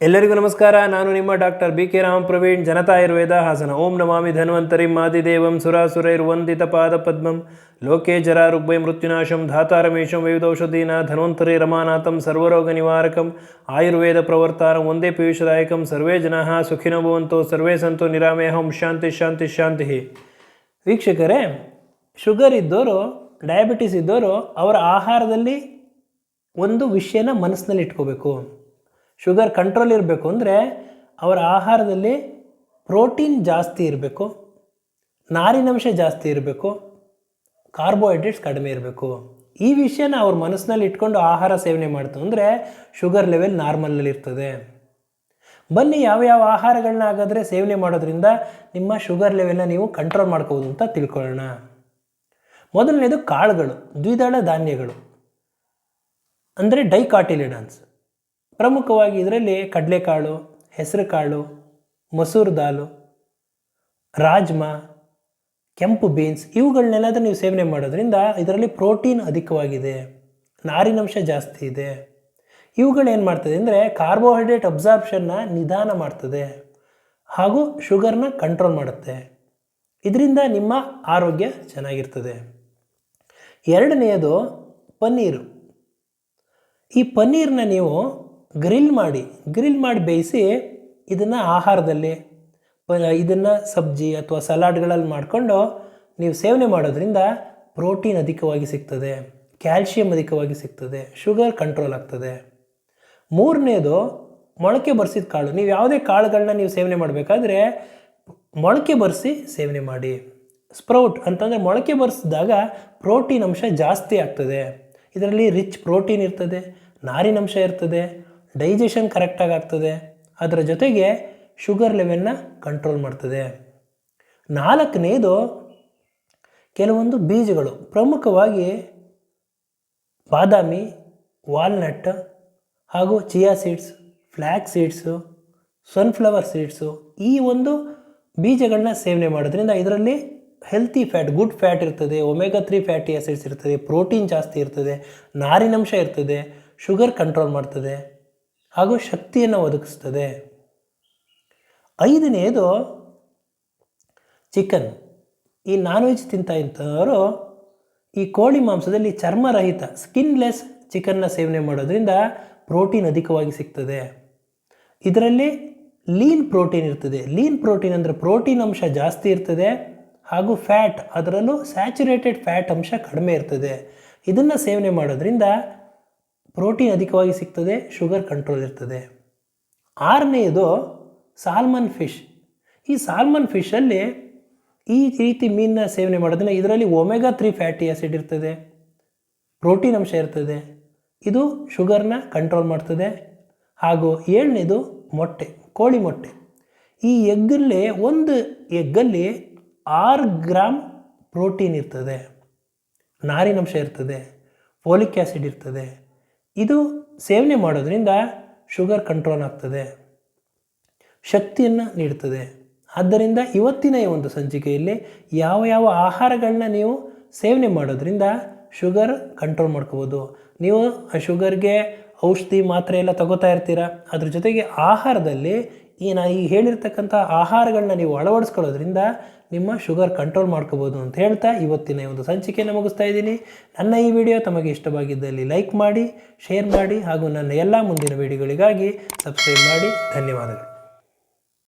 ಎಲ್ಲರಿಗೂ ನಮಸ್ಕಾರ. ನಾನು ನಿಮ್ಮ doctor B K Ram Praveen, Janata Ayurveda, Hassan. ಓಂ ನಮಾಮಿ ಧನ್ವಂತರಿ ಮಾದಿದೇವಂ ಸುರಾಸುರೈರ್ವಂದಿತ ಪಾದ ಪದ್ಮಂ, ಲೋಕೆ ಜರ ರುಗ್ಭೈ ಮೃತ್ಯುನಾಶಂ, ಧಾತಾರಮೇಶಂ ವೈದೌಷಧೀನ ಧನ್ವಂತರಿ, ರಮಾನಾಥಂ, ಸರ್ವರೋಗ ನಿವಾರಕಂ, ಆಯುರ್ವೇದ ಪ್ರವರ್ತಾರಂ, ಒಂದೇ ಪೀಯೂಷದಾಯಕಂ, ಸರ್ವೇ ಜನಾ ಸುಖಿನೋ ಭವಂತೋ, ಸರ್ವೇ ಸಂತು ನಿರಾಮೇಹಂ ಶಾಂತಿ ಶಾಂತಿ ಶಾಂತಿ. ವೀಕ್ಷಕರೇ, ಶುಗರ್ ಇದ್ದವರು ಡಯಾಬಿಟಿಸ್ ಇದ್ದವರು ಅವರ ಆಹಾರದಲ್ಲಿ ಒಂದು ವಿಷಯನ ಮನಸ್ಸಿನಲ್ಲಿ ಇಟ್ಕೋಬೇಕು. ಶುಗರ್ ಕಂಟ್ರೋಲ್ ಇರಬೇಕು ಅಂದರೆ ಅವರ ಆಹಾರದಲ್ಲಿ ಪ್ರೋಟೀನ್ ಜಾಸ್ತಿ ಇರಬೇಕು, ನಾರಿನಂಶ ಜಾಸ್ತಿ ಇರಬೇಕು, ಕಾರ್ಬೋಹೈಡ್ರೇಟ್ಸ್ ಕಡಿಮೆ ಇರಬೇಕು. ಈ ವಿಷಯನ ಅವ್ರ ಮನಸ್ಸಿನಲ್ಲಿ ಇಟ್ಕೊಂಡು ಆಹಾರ ಸೇವನೆ ಮಾಡ್ತು ಅಂದರೆ ಶುಗರ್ ಲೆವೆಲ್ ನಾರ್ಮಲಲ್ಲಿ ಇರ್ತದೆ. ಬನ್ನಿ ಯಾವ ಯಾವ ಆಹಾರಗಳನ್ನ ಹಾಗಾದರೆ ಸೇವನೆ ಮಾಡೋದ್ರಿಂದ ನಿಮ್ಮ ಶುಗರ್ ಲೆವೆಲ್ನ ನೀವು ಕಂಟ್ರೋಲ್ ಮಾಡ್ಕೋಬೋದು ಅಂತ ತಿಳ್ಕೊಳ್ಳೋಣ. ಮೊದಲನೇದು ಕಾಳುಗಳು, ದ್ವಿದಳ ಧಾನ್ಯಗಳು, ಅಂದರೆ ಡೈಕಾಟಿಲಿಡನ್ಸ್. ಪ್ರಮುಖವಾಗಿ ಇದರಲ್ಲಿ ಕಡಲೆಕಾಳು, ಹೆಸರುಕಾಳು, ಮಸೂರು ದಾಲು, ರಾಜ್ಮಾ, ಕೆಂಪು ಬೀನ್ಸ್ ಇವುಗಳನ್ನೆಲ್ಲದೂ ನೀವು ಸೇವನೆ ಮಾಡೋದ್ರಿಂದ ಇದರಲ್ಲಿ ಪ್ರೋಟೀನ್ ಅಧಿಕವಾಗಿದೆ, ನಾರಿನಂಶ ಜಾಸ್ತಿ ಇದೆ. ಇವುಗಳೇನು ಮಾಡ್ತದೆ ಅಂದರೆ ಕಾರ್ಬೋಹೈಡ್ರೇಟ್ ಅಬ್ಸಾರ್ಪ್ಷನ್ನ ನಿಧಾನ ಮಾಡ್ತದೆ ಹಾಗೂ ಶುಗರ್ನ ಕಂಟ್ರೋಲ್ ಮಾಡುತ್ತೆ. ಇದರಿಂದ ನಿಮ್ಮ ಆರೋಗ್ಯ ಚೆನ್ನಾಗಿರ್ತದೆ. ಎರಡನೆಯದು ಪನ್ನೀರು. ಈ ಪನ್ನೀರನ್ನ ನೀವು ಗ್ರಿಲ್ ಮಾಡಿ ಗ್ರಿಲ್ ಮಾಡಿ ಬೇಯಿಸಿ ಇದನ್ನು ಆಹಾರದಲ್ಲಿ ಇದನ್ನು ಸಬ್ಜಿ ಅಥವಾ ಸಲಾಡ್ಗಳಲ್ಲಿ ಮಾಡಿಕೊಂಡು ನೀವು ಸೇವನೆ ಮಾಡೋದ್ರಿಂದ ಪ್ರೋಟೀನ್ ಅಧಿಕವಾಗಿ ಸಿಗ್ತದೆ, ಕ್ಯಾಲ್ಶಿಯಂ ಅಧಿಕವಾಗಿ ಸಿಗ್ತದೆ, ಶುಗರ್ ಕಂಟ್ರೋಲ್ ಆಗ್ತದೆ. ಮೂರನೇದು, ಮೊಳಕೆ ಬರೆಸಿದ ಕಾಳು. ನೀವು ಯಾವುದೇ ಕಾಳುಗಳನ್ನ ನೀವು ಸೇವನೆ ಮಾಡಬೇಕಾದ್ರೆ ಮೊಳಕೆ ಬರೆಸಿ ಸೇವನೆ ಮಾಡಿ. ಸ್ಪ್ರೌಟ್ ಅಂತಂದರೆ ಮೊಳಕೆ ಬರೆಸಿದಾಗ ಪ್ರೋಟೀನ್ ಅಂಶ ಜಾಸ್ತಿ ಆಗ್ತದೆ. ಇದರಲ್ಲಿ ರಿಚ್ ಪ್ರೋಟೀನ್ ಇರ್ತದೆ ನಾರಿನಂಶ ಇರ್ತದೆ ಡೈಜೆಷನ್ ಕರೆಕ್ಟಾಗಿ ಆಗ್ತದೆ ಅದರ ಜೊತೆಗೆ ಶುಗರ್ ಲೆವೆಲ್ನ ಕಂಟ್ರೋಲ್ ಮಾಡ್ತದೆ. ನಾಲ್ಕನೇದು ಕೆಲವೊಂದು ಬೀಜಗಳು. ಪ್ರಮುಖವಾಗಿ ಬಾದಾಮಿ ವಾಲ್ನಟ್ ಹಾಗೂ chia seeds flax seeds sunflower seeds ಈ ಒಂದು ಬೀಜಗಳನ್ನ ಸೇವನೆ ಮಾಡೋದ್ರಿಂದ ಇದರಲ್ಲಿ ಹೆಲ್ತಿ ಫ್ಯಾಟ್ ಗುಡ್ ಫ್ಯಾಟ್ ಇರ್ತದೆ ಒಮೆಗಾ ತ್ರೀ ಫ್ಯಾಟಿ ಆಸಿಡ್ಸ್ ಇರ್ತದೆ ಪ್ರೋಟೀನ್ ಜಾಸ್ತಿ ಇರ್ತದೆ, ನಾರಿನಂಶ ಇರ್ತದೆ ಶುಗರ್ ಕಂಟ್ರೋಲ್ ಮಾಡ್ತದೆ. ಹಾಗೂ ಶಕ್ತಿಯನ್ನು ಒದಗಿಸ್ತದೆ. ಐದನೆಯದು ಚಿಕನ್ ಈ ನಾನ್ ವೆಜ್ ತಿಂತ ಇಂಥವರು ಈ ಕೋಳಿ ಮಾಂಸದಲ್ಲಿ ಚರ್ಮರಹಿತ ಸ್ಕಿನ್ಲೆಸ್ ಚಿಕನ್ನ ಸೇವನೆ ಮಾಡೋದ್ರಿಂದ ಪ್ರೋಟೀನ್ ಅಧಿಕವಾಗಿ ಸಿಗ್ತದೆ. ಇದರಲ್ಲಿ ಲೀನ್ ಪ್ರೋಟೀನ್ ಇರ್ತದೆ. ಲೀನ್ ಪ್ರೋಟೀನ್ ಅಂದರೆ ಪ್ರೋಟೀನ್ ಅಂಶ ಜಾಸ್ತಿ ಇರ್ತದೆ ಹಾಗೂ ಫ್ಯಾಟ್ ಅದರಲ್ಲೂ ಸ್ಯಾಚುರೇಟೆಡ್ ಫ್ಯಾಟ್ ಅಂಶ ಕಡಿಮೆ ಇರ್ತದೆ. ಇದನ್ನು ಸೇವನೆ ಮಾಡೋದ್ರಿಂದ ಪ್ರೋಟೀನ್ ಅಧಿಕವಾಗಿ ಸಿಗ್ತದೆ, ಶುಗರ್ ಕಂಟ್ರೋಲ್ ಇರ್ತದೆ. ಆರನೆಯದು ಸಾಲ್ಮನ್ ಫಿಶ್. ಈ ಸಾಲ್ಮನ್ ಫಿಶಲ್ಲಿ ಈ ರೀತಿ ಮೀನನ್ನ ಸೇವನೆ ಮಾಡೋದನ್ನ ಇದರಲ್ಲಿ ಒಮೆಗಾ ತ್ರೀ ಫ್ಯಾಟಿ ಆ್ಯಸಿಡ್ ಇರ್ತದೆ, ಪ್ರೋಟೀನ್ ಅಂಶ ಇರ್ತದೆ. ಇದು ಶುಗರ್ನ ಕಂಟ್ರೋಲ್ ಮಾಡ್ತದೆ. ಹಾಗೂ ಏಳನೇದು ಮೊಟ್ಟೆ, ಕೋಳಿ ಮೊಟ್ಟೆ. ಈ ಎಗ್ಗಲ್ಲಿ, ಒಂದು ಎಗ್ಗಲ್ಲಿ ಆರು ಗ್ರಾಮ್ ಪ್ರೋಟೀನ್ ಇರ್ತದೆ. ನಾರಿನಂಶ ಇರ್ತದೆ, ಫೋಲಿಕ್ ಆ್ಯಸಿಡ್ ಇರ್ತದೆ. ಇದು ಸೇವನೆ ಮಾಡೋದ್ರಿಂದ ಶುಗರ್ ಕಂಟ್ರೋಲ್ ಆಗ್ತದೆ, ಶಕ್ತಿಯನ್ನು ನೀಡ್ತದೆ. ಆದ್ದರಿಂದ ಇವತ್ತಿನ ಈ ಒಂದು ಸಂಚಿಕೆಯಲ್ಲಿ ಯಾವ ಯಾವ ಆಹಾರಗಳನ್ನ ನೀವು ಸೇವನೆ ಮಾಡೋದ್ರಿಂದ ಶುಗರ್ ಕಂಟ್ರೋಲ್ ಮಾಡ್ಕೋಬೋದು. ನೀವು ಆ ಶುಗರ್ಗೆ ಔಷಧಿ ಮಾತ್ರೆ ಎಲ್ಲ ತಗೋತಾ ಇರ್ತೀರ? ಅದ್ರ ಜೊತೆಗೆ ಆಹಾರದಲ್ಲಿ ಈ ನಾ ಈ ಹೇಳಿರ್ತಕ್ಕಂಥ ಆಹಾರಗಳನ್ನ ನೀವು ಅಳವಡಿಸ್ಕೊಳ್ಳೋದ್ರಿಂದ ನಿಮ್ಮ ಶುಗರ್ ಕಂಟ್ರೋಲ್ ಮಾಡ್ಕೋಬೋದು ಅಂತ ಹೇಳ್ತಾ ಇವತ್ತಿನ ಒಂದು ಸಂಚಿಕೆಯನ್ನು ಮುಗಿಸ್ತಾ ಇದ್ದೀನಿ. ನನ್ನ ಈ ವಿಡಿಯೋ ತಮಗೆ ಇಷ್ಟವಾಗಿದ್ದಲ್ಲಿ ಲೈಕ್ ಮಾಡಿ, ಶೇರ್ ಮಾಡಿ ಹಾಗೂ ನನ್ನ ಎಲ್ಲ ಮುಂದಿನ ವಿಡಿಯೋಗಳಿಗಾಗಿ ಸಬ್ಸ್ಕ್ರೈಬ್ ಮಾಡಿ. ಧನ್ಯವಾದಗಳು.